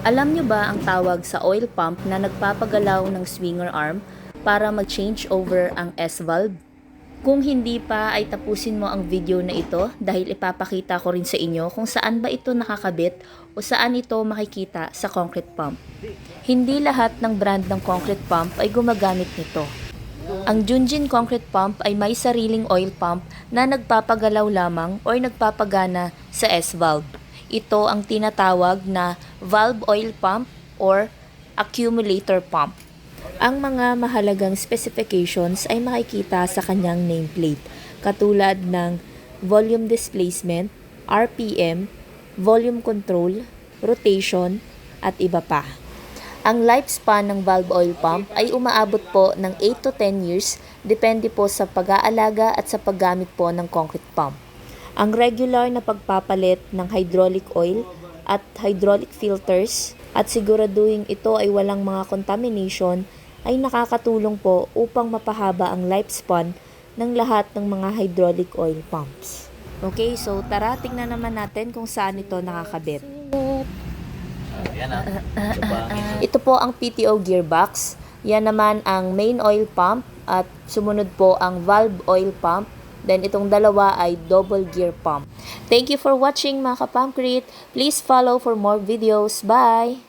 Alam nyo ba ang tawag sa oil pump na nagpapagalaw ng swinger arm para mag-change over ang S-valve? Kung hindi pa ay tapusin mo ang video na ito dahil ipapakita ko rin sa inyo kung saan ba ito nakakabit o saan ito makikita sa concrete pump. Hindi lahat ng brand ng concrete pump ay gumagamit nito. Ang Junjin concrete pump ay may sariling oil pump na nagpapagalaw lamang o nagpapagana sa S-valve. Ito ang tinatawag na valve oil pump or accumulator pump. Ang mga mahalagang specifications ay makikita sa kanyang nameplate, katulad ng volume displacement, RPM, volume control, rotation, at iba pa. Ang lifespan ng valve oil pump ay umaabot po ng 8 to 10 years, depende po sa pag-aalaga at sa paggamit po ng concrete pump. Ang regular na pagpapalit ng hydraulic oil at hydraulic filters at siguraduhin ito ay walang mga contamination ay nakakatulong po upang mapahaba ang lifespan ng lahat ng mga hydraulic oil pumps. Okay, so tara tingnan naman natin kung saan ito nakakabit. Yan ah. Ito pa ang Ito po ang PTO gearbox. Yan naman ang main oil pump at sumunod po ang valve oil pump. Then itong dalawa ay double gear pump. Thank you for watching mga kapumpcrete. Please follow for more videos. Bye!